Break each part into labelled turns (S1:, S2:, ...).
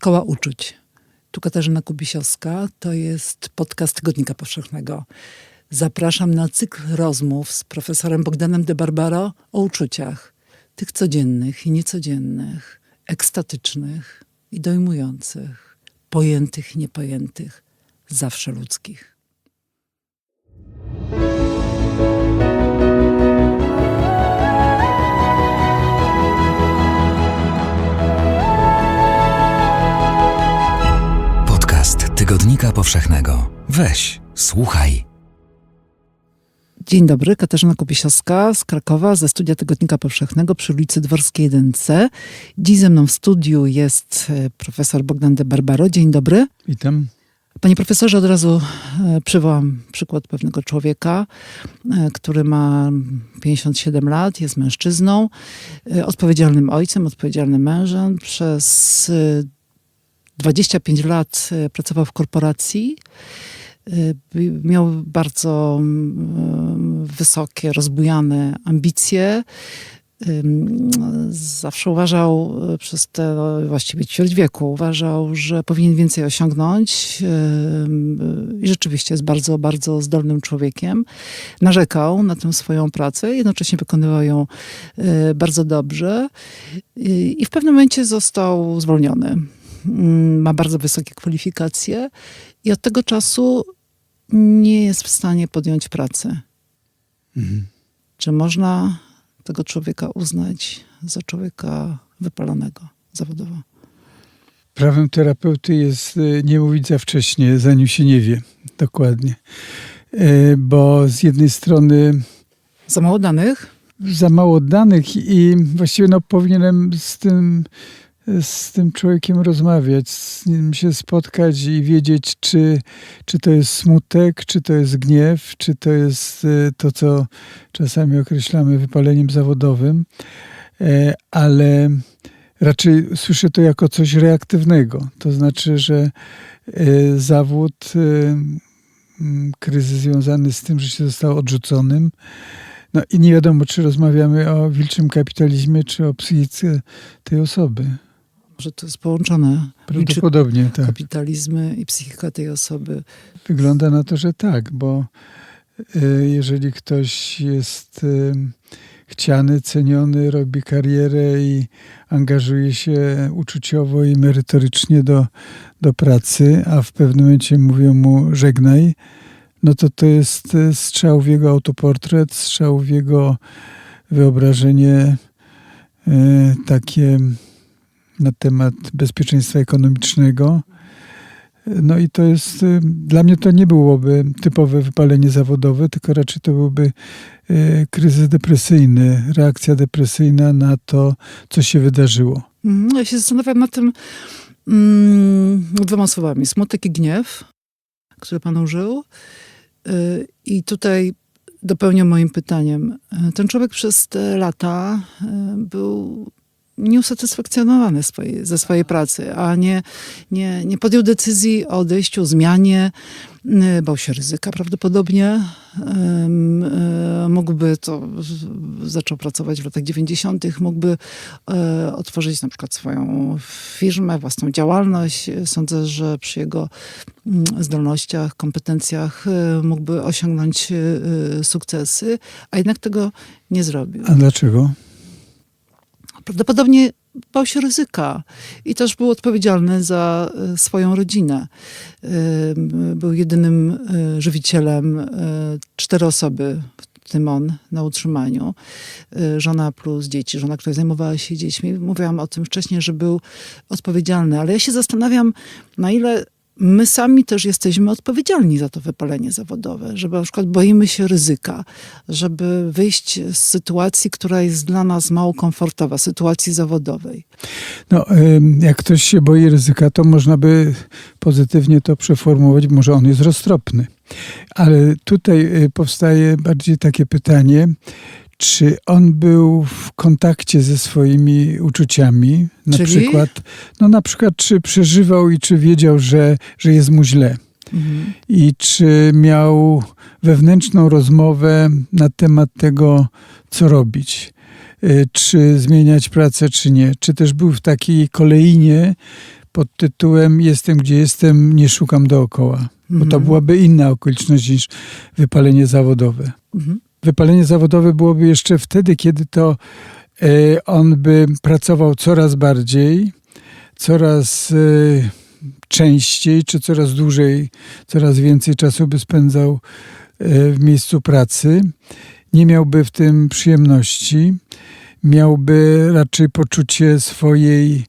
S1: Szkoła Uczuć. Tu Katarzyna Kubisiowska, to jest podcast Tygodnika Powszechnego. Zapraszam na cykl rozmów z profesorem Bogdanem de Barbaro o uczuciach. Tych codziennych i niecodziennych, ekstatycznych i dojmujących, pojętych i niepojętych, zawsze ludzkich.
S2: Tygodnika Powszechnego. Weź, słuchaj.
S1: Dzień dobry, Katarzyna Kubisiowska z Krakowa, ze studia Tygodnika Powszechnego przy ulicy Dworskiej 1C. Dziś ze mną w studiu jest e, profesor Bogdan de Barbaro. Dzień dobry.
S3: Witam.
S1: Panie profesorze, od razu e, przywołam przykład pewnego człowieka, e, który ma 57 lat, jest mężczyzną, odpowiedzialnym ojcem, odpowiedzialnym mężem. Przez 25 lat e, pracował w korporacji. E, Miał bardzo mm, wysokie, rozbujane ambicje. Zawsze uważał e, przez te no, właściwie ćwierć wieku, uważał, że powinien więcej osiągnąć i rzeczywiście jest bardzo, bardzo zdolnym człowiekiem. Narzekał na tę swoją pracę, jednocześnie wykonywał ją e, bardzo dobrze i w pewnym momencie został zwolniony. Ym, Ma bardzo wysokie kwalifikacje i od tego czasu nie jest w stanie podjąć pracy.
S3: Mhm.
S1: Czy można tego człowieka uznać za człowieka wypalonego zawodowo?
S3: Prawem terapeuty jest e, nie mówić za wcześnie, zanim się nie wie dokładnie. E, Bo z jednej strony
S1: Za mało danych?
S3: za mało danych i właściwie no, powinienem z tym, z tym człowiekiem rozmawiać, z nim się spotkać i wiedzieć, czy, czy to jest smutek, czy to jest gniew, czy to jest e, to, co czasami określamy wypaleniem zawodowym, E, ale raczej słyszę to jako coś reaktywnego. To znaczy, że e, zawód, kryzys związany z tym, że się został odrzuconym, no i nie wiadomo, czy rozmawiamy o wilczym kapitalizmie, czy o psychice tej osoby.
S1: Może to jest połączone?
S3: Prawdopodobnie tak.
S1: kapitalizmy i psychika tej osoby.
S3: Wygląda na to, że tak, bo e, jeżeli ktoś jest e, chciany, ceniony, robi karierę i angażuje się uczuciowo i merytorycznie do, do pracy, a w pewnym momencie mówią mu żegnaj, no to to jest e, strzał w jego autoportret, strzał w jego wyobrażenie takie na temat bezpieczeństwa ekonomicznego. No i to jest, y, dla mnie to nie byłoby typowe wypalenie zawodowe, tylko raczej to byłby y, kryzys depresyjny, reakcja depresyjna na to, co się wydarzyło.
S1: Mm, Ja się zastanawiam nad tym mm, dwoma słowami. Smutek i gniew, który pan użył. Y, I tutaj dopełniam moim pytaniem. Ten człowiek przez te lata y, był nieusatysfakcjonowany swojej, ze swojej pracy, a nie, nie, nie podjął decyzji o odejściu, o zmianie. Y, Bał się ryzyka prawdopodobnie. Y, Mógłby to, zaczął pracować w latach 90., mógłby e, otworzyć na przykład swoją firmę, własną działalność. Sądzę, że przy jego mm, zdolnościach, kompetencjach mógłby osiągnąć sukcesy, a jednak tego nie zrobił.
S3: A dlaczego?
S1: Prawdopodobnie bał się ryzyka i też był odpowiedzialny za e, swoją rodzinę. E, Był jedynym e, żywicielem cztery osoby, w tym on, na utrzymaniu. Żona plus dzieci, żona, która zajmowała się dziećmi. Mówiłam o tym wcześniej, że był odpowiedzialny, ale ja się zastanawiam, na ile my sami też jesteśmy odpowiedzialni za to wypalenie zawodowe, żeby na przykład boimy się ryzyka, żeby wyjść z sytuacji, która jest dla nas mało komfortowa, sytuacji zawodowej.
S3: No, jak ktoś się boi ryzyka, to można by pozytywnie to przeformułować, może on jest roztropny. Ale tutaj y, powstaje bardziej takie pytanie, czy on był w kontakcie ze swoimi uczuciami, na
S1: Czyli?
S3: przykład, no na przykład, czy przeżywał i czy wiedział, że, że jest mu źle.
S1: Mhm.
S3: i czy miał wewnętrzną rozmowę na temat tego, co robić. Y, Czy zmieniać pracę, czy nie. Czy też był w takiej kolejnie pod tytułem Jestem gdzie jestem, nie szukam dookoła. Bo to
S1: Mhm.
S3: byłaby inna okoliczność niż wypalenie zawodowe.
S1: Mhm.
S3: Wypalenie zawodowe byłoby jeszcze wtedy, kiedy to e, on by pracował coraz bardziej, coraz e, częściej, czy coraz dłużej, coraz więcej czasu by spędzał e, w miejscu pracy. Nie miałby w tym przyjemności. Miałby raczej poczucie swojej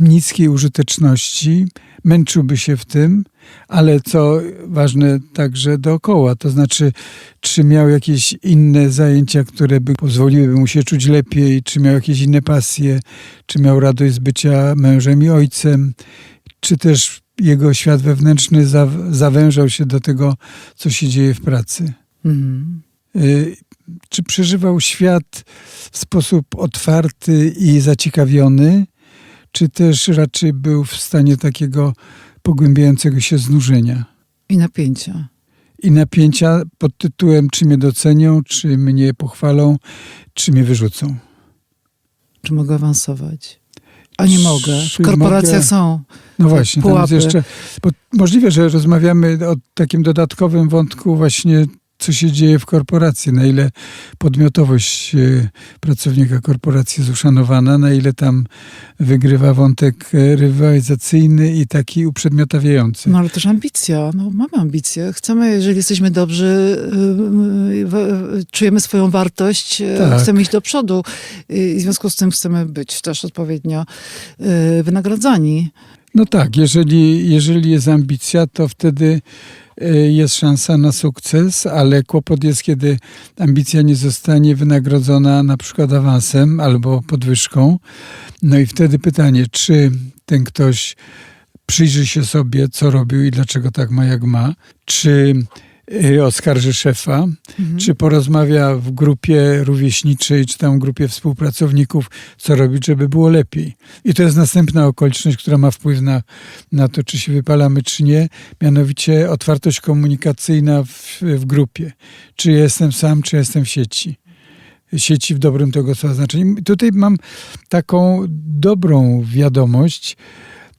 S3: niskiej użyteczności. Męczyłby się w tym, ale co ważne także dookoła, to znaczy, czy miał jakieś inne zajęcia, które by pozwoliły mu się czuć lepiej, czy miał jakieś inne pasje, czy miał radość z bycia mężem i ojcem, czy też jego świat wewnętrzny zaw- zawężał się do tego, co się dzieje w pracy.
S1: Mhm.
S3: Y, Czy przeżywał świat w sposób otwarty i zaciekawiony, czy też raczej był w stanie takiego pogłębiającego się znużenia
S1: I napięcia.
S3: i napięcia pod tytułem czy mnie docenią, czy mnie pochwalą, czy mnie wyrzucą.
S1: Czy mogę awansować? A nie mogę. W korporacjach
S3: mogę-
S1: są.
S3: No właśnie, tam jest
S1: pułapy.
S3: jeszcze. Bo możliwe, że rozmawiamy o takim dodatkowym wątku, właśnie co się dzieje w korporacji, na ile podmiotowość e, pracownika korporacji jest uszanowana, na ile tam wygrywa wątek e, rywalizacyjny i taki uprzedmiotawiający.
S1: No ale też ambicja. No, mamy ambicje. Chcemy, jeżeli jesteśmy dobrzy, w- czujemy swoją wartość,
S3: Tak.
S1: chcemy iść do przodu. I w związku z tym chcemy być też odpowiednio wynagradzani.
S3: No tak, jeżeli, jeżeli jest ambicja, to wtedy e, jest szansa na sukces, ale kłopot jest, kiedy ambicja nie zostanie wynagrodzona na przykład awansem albo podwyżką. No i wtedy pytanie, czy ten ktoś przyjrzy się sobie, co robił i dlaczego tak ma, jak ma, czy oskarży szefa,
S1: Mhm.
S3: czy porozmawia w grupie rówieśniczej, czy tam w grupie współpracowników, co robić, żeby było lepiej. I to jest następna okoliczność, która ma wpływ na, na to, czy się wypalamy, czy nie, mianowicie otwartość komunikacyjna w, w grupie. Czy jestem sam, czy jestem w sieci. Sieci w dobrym tego słowa znaczeniu. Tutaj mam taką dobrą wiadomość,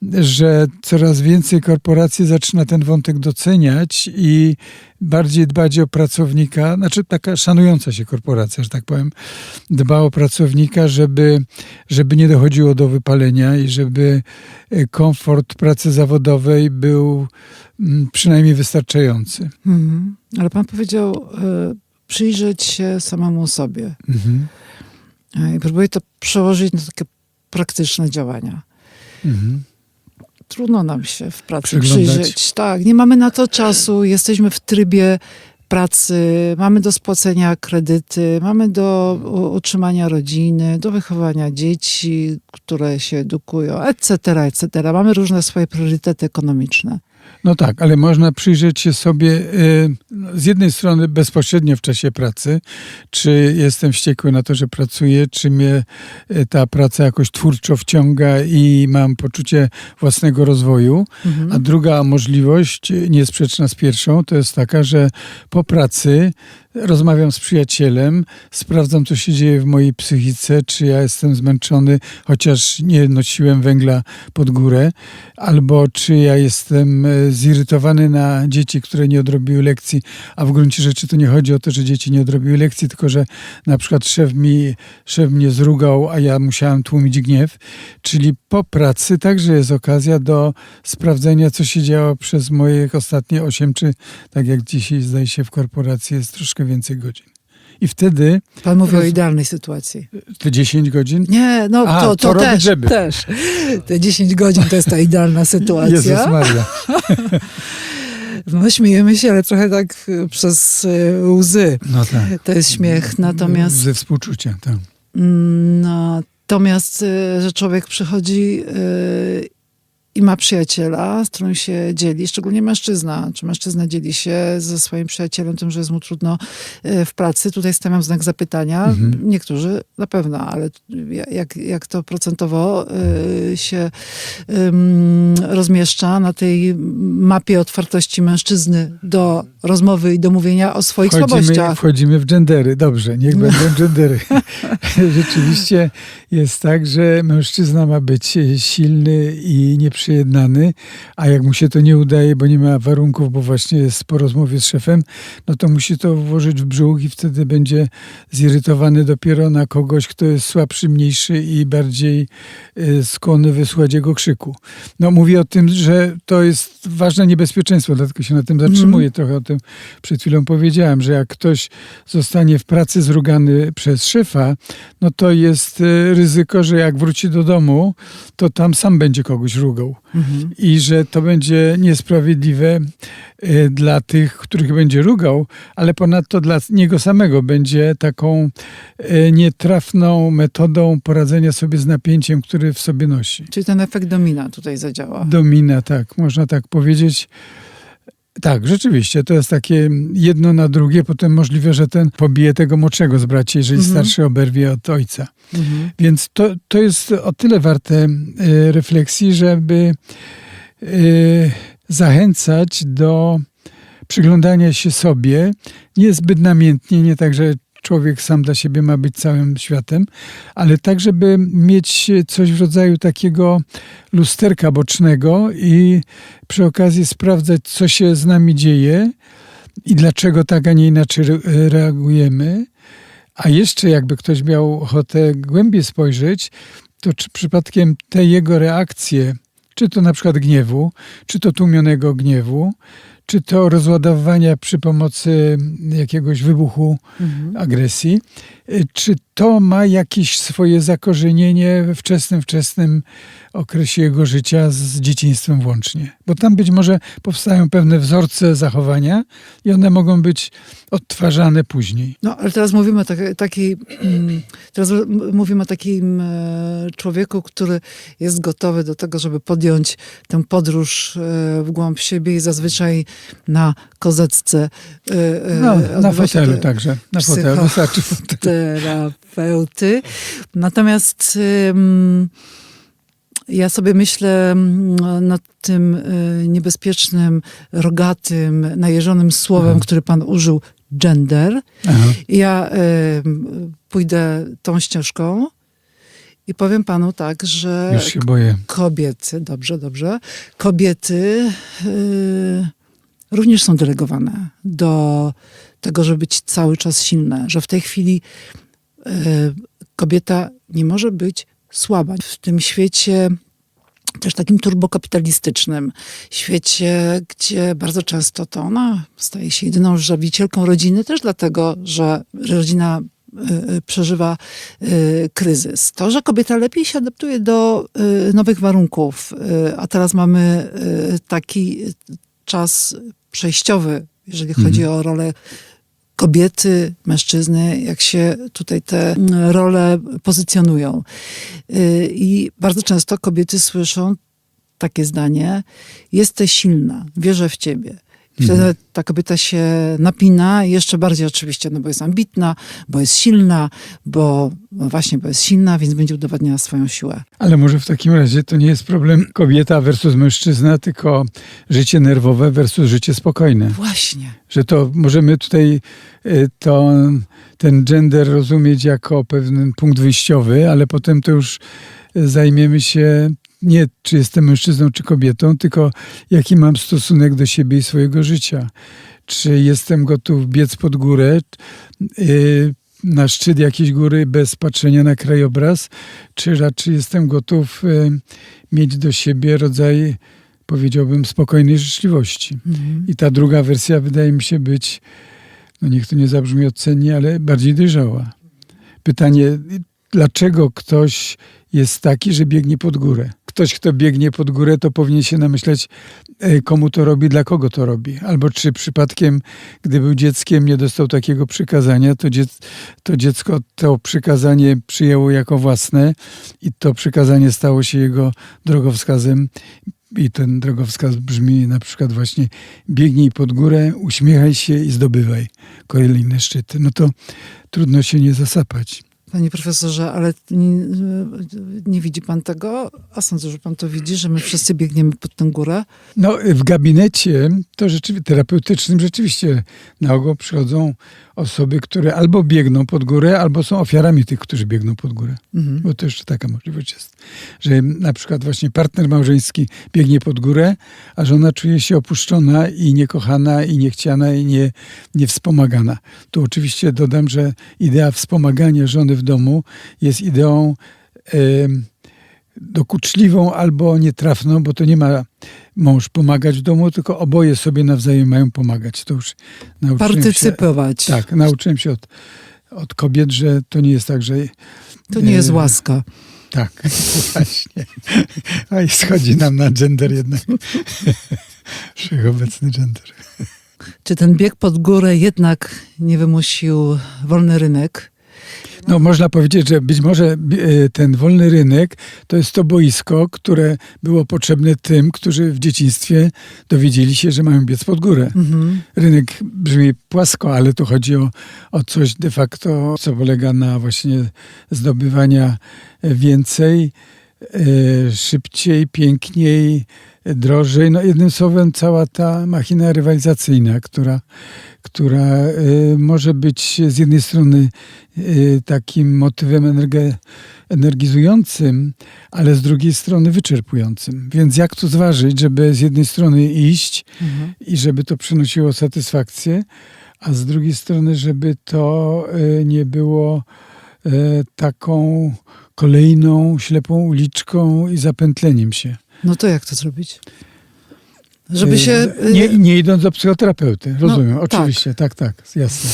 S3: że coraz więcej korporacji zaczyna ten wątek doceniać i bardziej dbać o pracownika, znaczy taka szanująca się korporacja, że tak powiem, dba o pracownika, żeby, żeby nie dochodziło do wypalenia i żeby e, komfort pracy zawodowej był mm, przynajmniej wystarczający.
S1: Mhm. Ale pan powiedział, yy, przyjrzeć się samemu sobie.
S3: Mhm.
S1: Yy, I próbuję to przełożyć na takie praktyczne działania.
S3: Mhm.
S1: Trudno nam się w pracy przyjrzeć. Tak, nie mamy na to czasu, jesteśmy w trybie pracy, mamy do spłacenia kredyty, mamy do utrzymania rodziny, do wychowania dzieci, które się edukują, etc., etc. Mamy różne swoje priorytety ekonomiczne.
S3: No tak, ale można przyjrzeć się sobie y, z jednej strony bezpośrednio w czasie pracy, czy jestem wściekły na to, że pracuję, czy mnie y, ta praca jakoś twórczo wciąga i mam poczucie własnego rozwoju.
S1: Mhm.
S3: A druga możliwość, niesprzeczna z pierwszą, to jest taka, że po pracy rozmawiam z przyjacielem, sprawdzam, co się dzieje w mojej psychice, czy ja jestem zmęczony, chociaż nie nosiłem węgla pod górę, albo czy ja jestem e, zirytowany na dzieci, które nie odrobiły lekcji, a w gruncie rzeczy to nie chodzi o to, że dzieci nie odrobiły lekcji, tylko że na przykład szef, mi, szef mnie zrugał, a ja musiałem tłumić gniew. Czyli po pracy także jest okazja do sprawdzenia, co się działo przez moje ostatnie 8, czy tak jak dzisiaj zdaje się w korporacji jest troszkę więcej godzin. I wtedy
S1: Pan mówi o
S3: roz-
S1: idealnej sytuacji.
S3: te 10 godzin
S1: Nie, no
S3: A,
S1: to, to też,
S3: żeby?
S1: też. Te 10 godzin to jest ta idealna
S3: Jezus
S1: sytuacja.
S3: Maria.
S1: No śmiejemy się, ale trochę tak y, przez y, łzy.
S3: No tak.
S1: To jest śmiech. Natomiast
S3: Ze współczucia, tak.
S1: Mm, Natomiast, y, że człowiek przychodzi i ma przyjaciela, z którym się dzieli, szczególnie mężczyzna. Czy mężczyzna dzieli się ze swoim przyjacielem tym, że jest mu trudno e, w pracy? Tutaj stawiam znak zapytania.
S3: Mhm.
S1: Niektórzy na pewno, ale jak, jak to procentowo e, się rozmieszcza na tej mapie otwartości mężczyzny do rozmowy i do mówienia o swoich
S3: Wchodzimy,
S1: słabościach?
S3: wchodzimy w gendery. Dobrze, niech będą gendery. Rzeczywiście jest tak, że mężczyzna ma być silny i nieprzyjednany, a jak mu się to nie udaje, bo nie ma warunków, bo właśnie jest po rozmowie z szefem, no to musi to włożyć w brzuch i wtedy będzie zirytowany dopiero na kogoś, kto jest słabszy, mniejszy i bardziej y, skłonny wysłuchać jego krzyku. No mówię o tym, że to jest ważne niebezpieczeństwo, dlatego się na tym zatrzymuję. Trochę o tym przed chwilą powiedziałem, że jak ktoś zostanie w pracy zrugany przez szefa, no to jest y, ryzyko, że jak wróci do domu, to tam sam będzie kogoś rugał.
S1: Mhm.
S3: I że to będzie niesprawiedliwe y, dla tych, których będzie rugał, ale ponadto dla niego samego będzie taką y, nietrafną metodą poradzenia sobie z napięciem, który w sobie nosi.
S1: Czyli ten efekt domina tutaj zadziała.
S3: Domina, tak, można tak powiedzieć. Tak, rzeczywiście, to jest takie jedno na drugie, potem możliwe, że ten pobije tego młodszego z braci, jeżeli
S1: Mhm.
S3: starszy oberwie od ojca.
S1: Mhm.
S3: Więc to, to jest o tyle warte e, refleksji, żeby e, zachęcać do przyglądania się sobie, nie zbyt namiętnie, nie tak, że człowiek sam dla siebie ma być całym światem, ale tak, żeby mieć coś w rodzaju takiego lusterka bocznego i przy okazji sprawdzać, co się z nami dzieje i dlaczego tak, a nie inaczej re- reagujemy. A jeszcze jakby ktoś miał ochotę głębiej spojrzeć, to czy przypadkiem te jego reakcje, czy to na przykład gniewu, czy to tłumionego gniewu, czy to rozładowania przy pomocy jakiegoś wybuchu
S1: Mhm.
S3: agresji, y, czy to ma jakieś swoje zakorzenienie we wczesnym, wczesnym okresie jego życia z dzieciństwem włącznie. Bo tam być może powstają pewne wzorce zachowania i one mogą być odtwarzane później.
S1: No, ale teraz mówimy o takiej mm, teraz mówimy o takim e, człowieku, który jest gotowy do tego, żeby podjąć tę podróż e, w głąb siebie i zazwyczaj na kozetce e, e,
S3: No, na fotelu
S1: te-
S3: także. Na fotelu wystarczy fotel.
S1: terapeuty. Natomiast ja sobie myślę nad tym y, niebezpiecznym, rogatym, najeżonym słowem,
S3: Aha.
S1: który pan użył, gender.
S3: Aha.
S1: Ja pójdę tą ścieżką i powiem panu tak, że
S3: Już się boję.
S1: kobiety, dobrze, dobrze, kobiety y, również są delegowane do tego, żeby być cały czas silne, że w tej chwili y, kobieta nie może być słaba. W tym świecie też takim turbokapitalistycznym świecie, gdzie bardzo często to ona staje się jedyną żawicielką rodziny, też dlatego, że rodzina y, y, przeżywa kryzys. To, że kobieta lepiej się adaptuje do nowych warunków, a teraz mamy taki czas przejściowy, jeżeli chodzi o rolę kobiety, mężczyzny, jak się tutaj te role pozycjonują. Y, I bardzo często kobiety słyszą takie zdanie: Jesteś silna, wierzę w ciebie. Wtedy ta kobieta się napina, jeszcze bardziej oczywiście, no bo jest ambitna, bo jest silna, bo no właśnie, bo jest silna, więc będzie udowadniała swoją siłę.
S3: Ale może w takim razie to nie jest problem kobieta versus mężczyzna, tylko życie nerwowe versus życie spokojne.
S1: Właśnie.
S3: Że to możemy tutaj y, to, ten gender rozumieć jako pewien punkt wyjściowy, ale potem to już y, zajmiemy się nie czy jestem mężczyzną czy kobietą, tylko jaki mam stosunek do siebie i swojego życia. Czy jestem gotów biec pod górę, y, na szczyt jakiejś góry bez patrzenia na krajobraz, czy raczej jestem gotów y, mieć do siebie rodzaj, powiedziałbym, spokojnej życzliwości.
S1: Mhm.
S3: I ta druga wersja wydaje mi się być, no niech to nie zabrzmi odcennie, ale bardziej dojrzała. Pytanie, dlaczego ktoś jest taki, że biegnie pod górę? Ktoś, kto biegnie pod górę, to powinien się namyśleć, e, komu to robi, dla kogo to robi. Albo czy przypadkiem, gdy był dzieckiem, nie dostał takiego przykazania, to, dziec, to dziecko to przykazanie przyjęło jako własne i to przykazanie stało się jego drogowskazem i ten drogowskaz brzmi na przykład właśnie biegnij pod górę, uśmiechaj się i zdobywaj kolejne szczyty, no to trudno się nie zasapać.
S1: Panie profesorze, ale nie, nie widzi pan tego? A sądzę, że pan to widzi, że my wszyscy biegniemy pod tę górę.
S3: No, w gabinecie to rzeczywiście, terapeutycznym rzeczywiście na ogół przychodzą osoby, które albo biegną pod górę, albo są ofiarami tych, którzy biegną pod górę.
S1: Mhm.
S3: Bo to jeszcze taka możliwość jest, że na przykład właśnie partner małżeński biegnie pod górę, a żona czuje się opuszczona i niekochana, i niechciana, i nie, niewspomagana. Tu oczywiście dodam, że idea wspomagania żony w domu jest ideą em, dokuczliwą albo nietrafną, bo to nie ma mąż pomagać w domu, tylko oboje sobie nawzajem mają pomagać. To już nauczyłem się.
S1: Partycypować.
S3: Tak, nauczyłem się od, od kobiet, że to nie jest tak, że
S1: To nie jest
S3: e,
S1: łaska.
S3: Tak, właśnie. A i schodzi nam na gender jednak. Wszechobecny gender.
S1: Czy ten bieg pod górę jednak nie wymusił wolny rynek?
S3: No można powiedzieć, że być może e, ten wolny rynek to jest to boisko, które było potrzebne tym, którzy w dzieciństwie dowiedzieli się, że mają biec pod górę.
S1: Mhm.
S3: Rynek brzmi płasko, ale tu chodzi o, o coś de facto, co polega na właśnie zdobywania więcej, e, szybciej, piękniej, drożej. No jednym słowem cała ta machina rywalizacyjna, która, która e, może być z jednej strony e, takim motywem energe, energizującym, ale z drugiej strony wyczerpującym. Więc jak tu zważyć, żeby z jednej strony iść
S1: Mhm.
S3: i żeby to przynosiło satysfakcję, a z drugiej strony, żeby to e, nie było taką kolejną ślepą uliczką i zapętleniem się.
S1: No to jak to zrobić? Żeby
S3: E,
S1: się... e,
S3: Nie, nie idąc do psychoterapeuty, rozumiem,
S1: tak.
S3: oczywiście, tak, tak, jasne.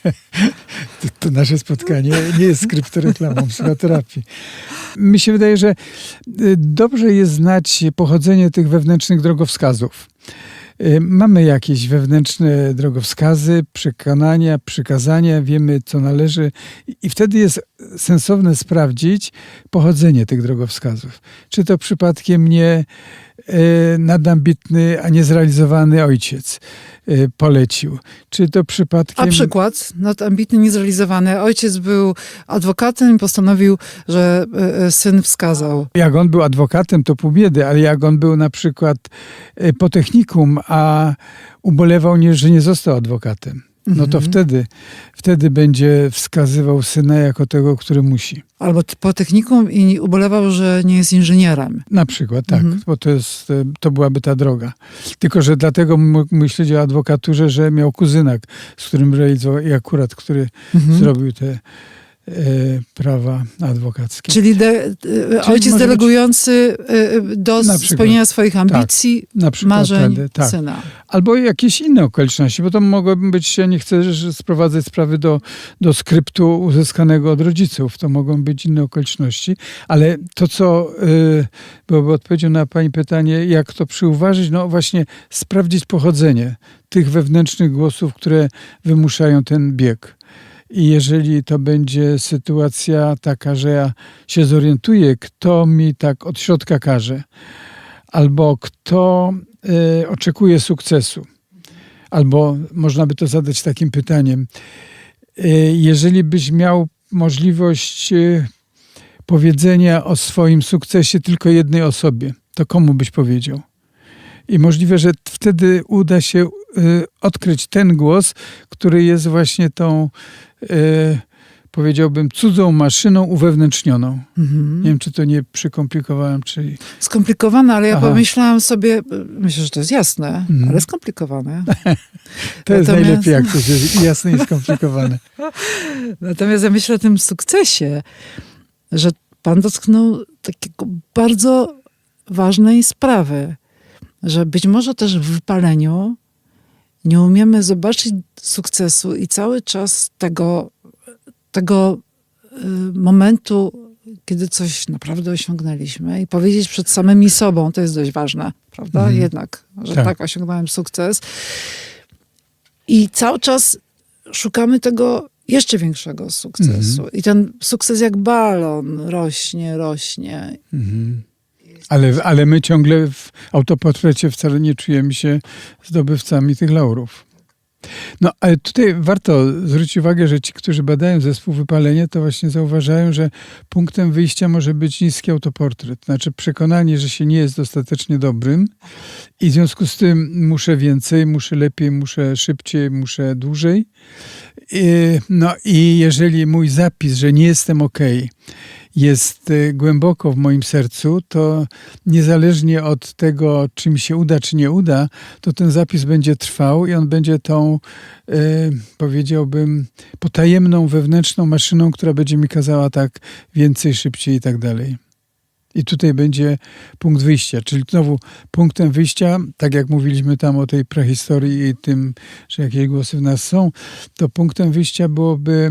S3: to, to nasze spotkanie nie jest skryptoreklamą psychoterapii. Mi się wydaje, że y, dobrze jest znać pochodzenie tych wewnętrznych drogowskazów. Y, Mamy jakieś wewnętrzne drogowskazy, przekonania, przykazania, wiemy co należy i- wtedy jest sensowne sprawdzić pochodzenie tych drogowskazów. Czy to przypadkiem nie nadambitny, a niezrealizowany ojciec e, polecił? Czy to przypadkiem...
S1: A przykład, nadambitny, niezrealizowany. Ojciec był adwokatem i postanowił, że e, e, syn wskazał.
S3: Jak on był adwokatem, to pół biedy, ale jak on był na przykład e, po technikum, a ubolewał, nie, że nie został adwokatem, no to
S1: Mhm.
S3: wtedy, wtedy będzie wskazywał syna jako tego, który musi.
S1: Albo po technikum i ubolewał, że nie jest inżynierem.
S3: Na przykład, tak,
S1: Mhm.
S3: bo to, jest, e, to byłaby ta droga. Tylko, że dlatego m- myśleć o adwokaturze, że miał kuzynak, z którym realizował i akurat, który
S1: Mhm.
S3: zrobił te prawa adwokackie.
S1: Czyli de, e, ojciec
S3: może być-
S1: delegujący e, do
S3: przykład.
S1: spełnienia swoich ambicji,
S3: Na przykład
S1: marzeń
S3: wtedy, tak.
S1: syna.
S3: Albo jakieś inne okoliczności, bo to mogą być, ja nie chcę sprowadzać sprawy do, do skryptu uzyskanego od rodziców, to mogą być inne okoliczności, ale to, co y, byłoby odpowiedzią na Pani pytanie, jak to przyuważyć, no właśnie sprawdzić pochodzenie tych wewnętrznych głosów, które wymuszają ten bieg. I jeżeli to będzie sytuacja taka, że ja się zorientuję, kto mi tak od środka każe, albo kto y, oczekuje sukcesu, albo można by to zadać takim pytaniem. Y, jeżeli byś miał możliwość y, powiedzenia o swoim sukcesie tylko jednej osobie, to komu byś powiedział? I możliwe, że wtedy uda się y, odkryć ten głos, który jest właśnie tą, powiedziałbym, cudzą maszyną uwewnętrznioną.
S1: Mhm.
S3: Nie wiem, czy to nie przykomplikowałem, czy
S1: Skomplikowane, ale ja
S3: Aha.
S1: pomyślałam sobie, e, myślę, że to jest jasne,
S3: Mhm.
S1: ale skomplikowane.
S3: to jest
S1: Natomiast-
S3: najlepiej, jak coś jest jasne i skomplikowane.
S1: Natomiast ja myślę o tym sukcesie, że pan dotknął takiego bardzo ważnej sprawy, że być może też w wypaleniu nie umiemy zobaczyć sukcesu i cały czas tego, tego y, momentu, kiedy coś naprawdę osiągnęliśmy i powiedzieć przed samymi sobą, to jest dość ważne, prawda?
S3: Mhm.
S1: Jednak, że
S3: Tak.
S1: tak. osiągnąłem sukces. I cały czas szukamy tego jeszcze większego sukcesu. I ten sukces jak balon rośnie, rośnie.
S3: Mhm. Ale, ale my ciągle w autoportrecie wcale nie czujemy się zdobywcami tych laurów. No, ale tutaj warto zwrócić uwagę, że ci, którzy badają zespół wypalenia, to właśnie zauważają, że punktem wyjścia może być niski autoportret. Znaczy przekonanie, że się nie jest dostatecznie dobrym i w związku z tym muszę więcej, muszę lepiej, muszę szybciej, muszę dłużej. I, no i jeżeli mój zapis, że nie jestem ok, jest y, głęboko w moim sercu, to niezależnie od tego, czy mi się uda, czy nie uda, to ten zapis będzie trwał i on będzie tą, y, powiedziałbym, potajemną, wewnętrzną maszyną, która będzie mi kazała tak więcej, szybciej i tak dalej. I tutaj będzie punkt wyjścia, czyli znowu punktem wyjścia, tak jak mówiliśmy tam o tej prehistorii i tym, że jakieś głosy w nas są, to punktem wyjścia byłoby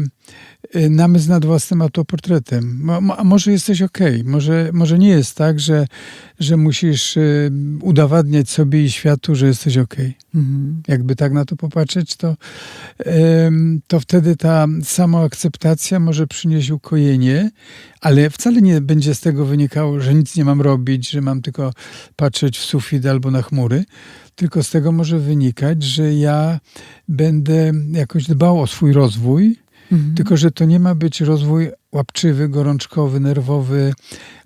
S3: namysł nad własnym autoportretem. A może jesteś okej, może, może nie jest tak, że, że musisz y, udowadniać sobie i światu, że jesteś okej.
S1: Mhm.
S3: Jakby tak na to popatrzeć, to, to wtedy ta samoakceptacja może przynieść ukojenie, ale wcale nie będzie z tego wynikało, że nic nie mam robić, że mam tylko patrzeć w sufit albo na chmury, tylko z tego może wynikać, że ja będę jakoś dbał o swój rozwój,
S1: Mhm.
S3: tylko że to nie ma być rozwój łapczywy, gorączkowy, nerwowy,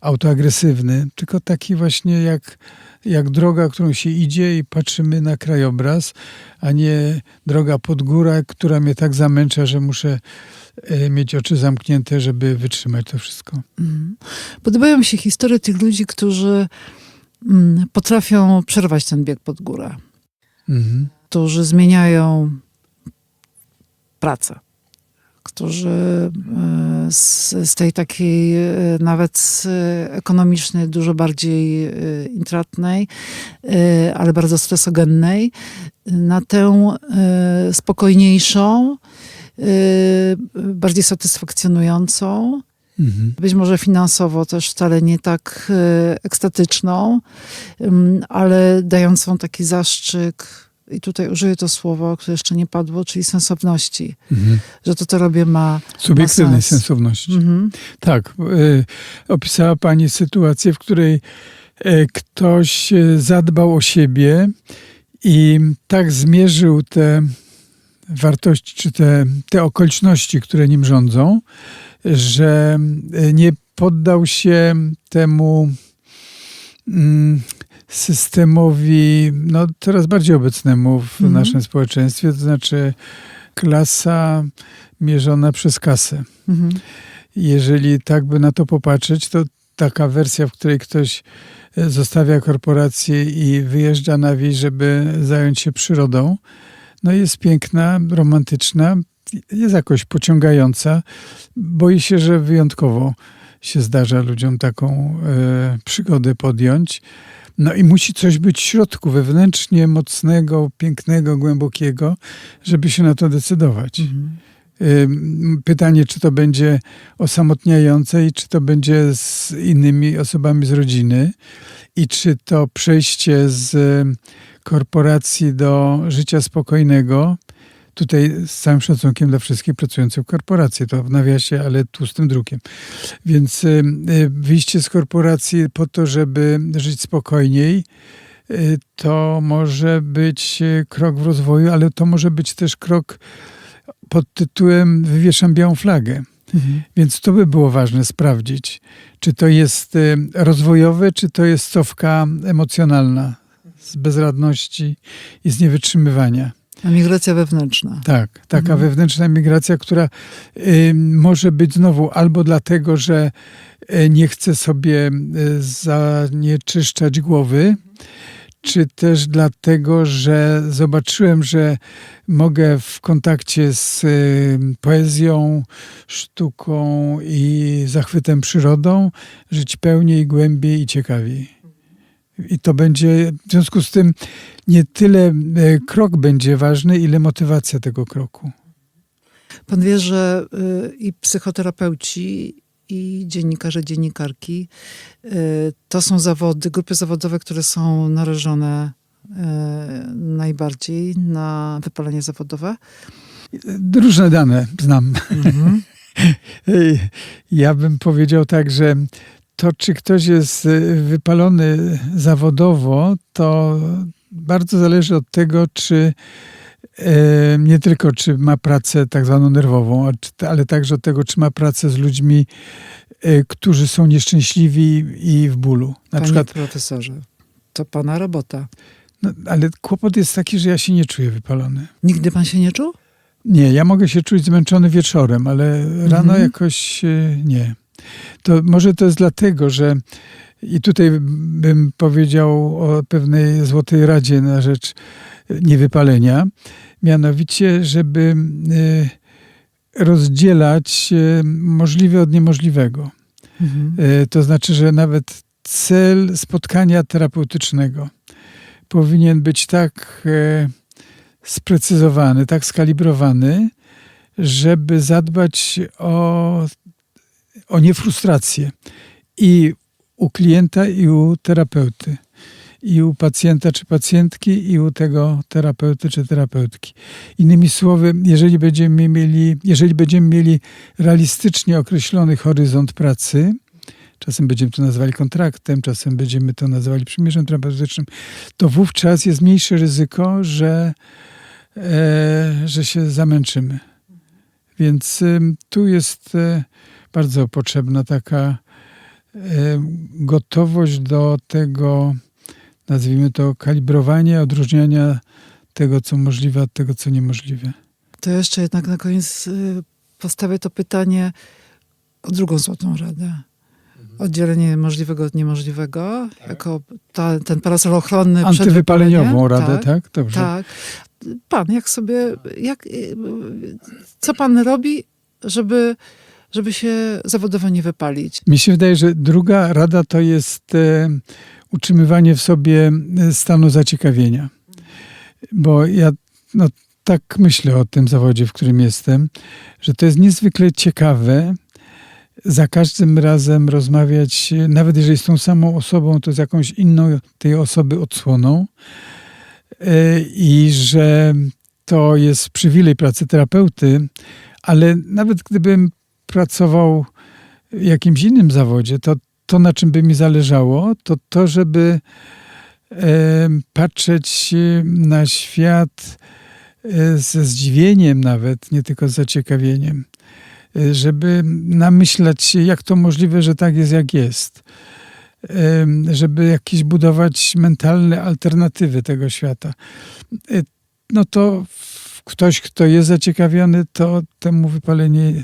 S3: autoagresywny, tylko taki właśnie jak, jak droga, którą się idzie i patrzymy na krajobraz, a nie droga pod górę, która mnie tak zamęcza, że muszę e, mieć oczy zamknięte, żeby wytrzymać to wszystko.
S1: Mhm. Podobają mi się historie tych ludzi, którzy mm, potrafią przerwać ten bieg pod górę.
S3: Mhm.
S1: którzy zmieniają pracę, którzy e, z, z tej takiej e, nawet e, ekonomicznej, dużo bardziej intratnej, ale bardzo stresogennej, na tę spokojniejszą, bardziej satysfakcjonującą,
S3: Mhm.
S1: być może finansowo też wcale nie tak ekstatyczną, ale dającą taki zastrzyk, i tutaj użyję to słowo, które jeszcze nie padło, czyli sensowności,
S3: Mhm.
S1: że to, co robię, ma.
S3: Subiektywnej
S1: sens.
S3: sensowności.
S1: Mhm.
S3: Tak. y, opisała Pani sytuację, w której e, ktoś e, zadbał o siebie i tak zmierzył te wartości, czy te, te okoliczności, które nim rządzą, że e, nie poddał się temu mm, systemowi, no coraz bardziej obecnemu w
S1: Mhm.
S3: naszym społeczeństwie, to znaczy klasa mierzona przez kasę.
S1: Mhm.
S3: Jeżeli tak by na to popatrzeć, to taka wersja, w której ktoś e, zostawia korporację i wyjeżdża na wieś, żeby zająć się przyrodą, no jest piękna, romantyczna, jest jakoś pociągająca. Boję się, że wyjątkowo się zdarza ludziom taką e, przygodę podjąć. No i musi coś być w środku, wewnętrznie mocnego, pięknego, głębokiego, żeby się na to decydować.
S1: Mhm.
S3: Pytanie, czy to będzie osamotniające i czy to będzie z innymi osobami z rodziny i czy to przejście z korporacji do życia spokojnego, tutaj z całym szacunkiem dla wszystkich pracujących w korporacji, to w nawiasie, ale tłustym drukiem. Więc ym, y, wyjście z korporacji po to, żeby żyć spokojniej, y, to może być y, krok w rozwoju, ale to może być też krok pod tytułem Wywieszam białą flagę.
S1: Mhm.
S3: Więc to by było ważne sprawdzić, czy to jest y, rozwojowe, czy to jest cofka emocjonalna z bezradności i z niewytrzymywania.
S1: Migracja wewnętrzna.
S3: Tak, taka
S1: Mhm.
S3: wewnętrzna migracja, która y, może być znowu albo dlatego, że y, nie chce sobie y, zanieczyszczać głowy, czy też dlatego, że zobaczyłem, że mogę w kontakcie z poezją, sztuką i zachwytem przyrodą żyć pełniej, głębiej i ciekawiej. I to będzie, w związku z tym, nie tyle e, krok będzie ważny, ile motywacja tego kroku.
S1: Pan wie, że y, i psychoterapeuci, i dziennikarze, dziennikarki y, to są zawody, grupy zawodowe, które są narażone y, najbardziej na wypalenie zawodowe.
S3: Różne dane znam.
S1: Mhm.
S3: Ja bym powiedział tak, że to, czy ktoś jest y, wypalony zawodowo, to bardzo zależy od tego, czy e, nie tylko czy ma pracę tak zwaną nerwową, ale także od tego, czy ma pracę z ludźmi, e, którzy są nieszczęśliwi i w bólu. Na
S1: Panie
S3: przykład,
S1: profesorze, to pana robota.
S3: no, ale kłopot jest taki, że ja się nie czuję wypalony.
S1: Nigdy pan się nie czuł?
S3: Nie, ja mogę się czuć zmęczony wieczorem, ale rano
S1: Mhm.
S3: jakoś e, nie. To może to jest dlatego, że i tutaj bym powiedział o pewnej złotej radzie na rzecz niewypalenia, mianowicie, żeby e, rozdzielać e, możliwe od niemożliwego.
S1: Mhm.
S3: E, To znaczy, że nawet cel spotkania terapeutycznego powinien być tak e, sprecyzowany, tak skalibrowany, żeby zadbać o, o niefrustrację i u klienta, i u terapeuty. I u pacjenta czy pacjentki, i u tego terapeuty czy terapeutki. Innymi słowy, jeżeli będziemy mieli, jeżeli będziemy mieli realistycznie określony horyzont pracy, czasem będziemy to nazwali kontraktem, czasem będziemy to nazwali przymierzem terapeutycznym, to wówczas jest mniejsze ryzyko, że, e, że się zamęczymy. Więc ym, tu jest e, bardzo potrzebna taka e, gotowość do tego, nazwijmy to, kalibrowania, odróżniania tego, co możliwe, od tego, co niemożliwe.
S1: To jeszcze jednak na koniec y, postawię to pytanie o drugą złotą radę. Oddzielenie możliwego od niemożliwego, jako ta, ten parasol ochronny
S3: Antywypaleniową radę, tak? Dobrze.
S1: Tak. Pan, jak sobie, jak, y, co pan robi, żeby, żeby się zawodowo nie wypalić?
S3: Mi się wydaje, że druga rada to jest e, utrzymywanie w sobie e, stanu zaciekawienia. Bo ja no, tak myślę o tym zawodzie, w którym jestem, że to jest niezwykle ciekawe za każdym razem rozmawiać, nawet jeżeli z tą samą osobą, to z jakąś inną tej osoby odsłoną. E, I że to jest przywilej pracy terapeuty, ale nawet gdybym pracował w jakimś innym zawodzie, to to, na czym by mi zależało, to to, żeby e, patrzeć na świat e, ze zdziwieniem nawet, nie tylko z zaciekawieniem. E, żeby namyślać się, jak to możliwe, że tak jest, jak jest. Żeby jakieś budować mentalne alternatywy tego świata. No to ktoś, kto jest zaciekawiony, to temu wypalenie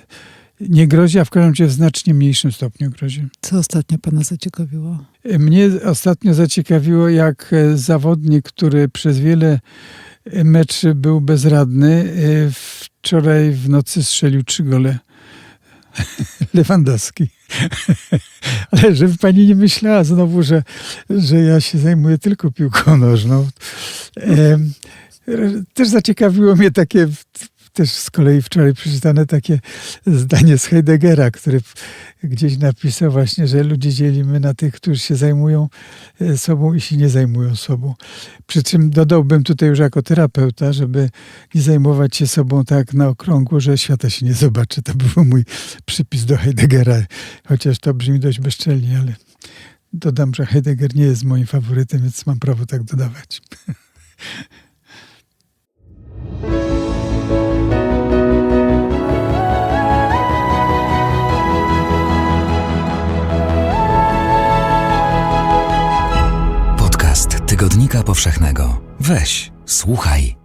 S3: nie grozi, a w każdym razie w znacznie mniejszym stopniu grozi.
S1: Co ostatnio pana zaciekawiło?
S3: Mnie ostatnio zaciekawiło, jak e, zawodnik, który przez wiele e, meczy był bezradny, e, wczoraj w nocy strzelił trzy gole. Lewandowski. Ale żeby pani nie myślała znowu, że, że ja się zajmuję tylko piłką nożną. Też zaciekawiło mnie takie, też z kolei wczoraj przeczytane takie zdanie z Heideggera, który gdzieś napisał właśnie, że ludzie dzielimy na tych, którzy się zajmują e, sobą i się nie zajmują sobą. Przy czym dodałbym tutaj już jako terapeuta, żeby nie zajmować się sobą tak na okrągło, że świata się nie zobaczy. To był mój przypis do Heideggera, chociaż to brzmi dość bezczelnie, ale dodam, że Heidegger nie jest moim faworytem, więc mam prawo tak dodawać.
S2: Tygodnika Powszechnego. Weź, słuchaj.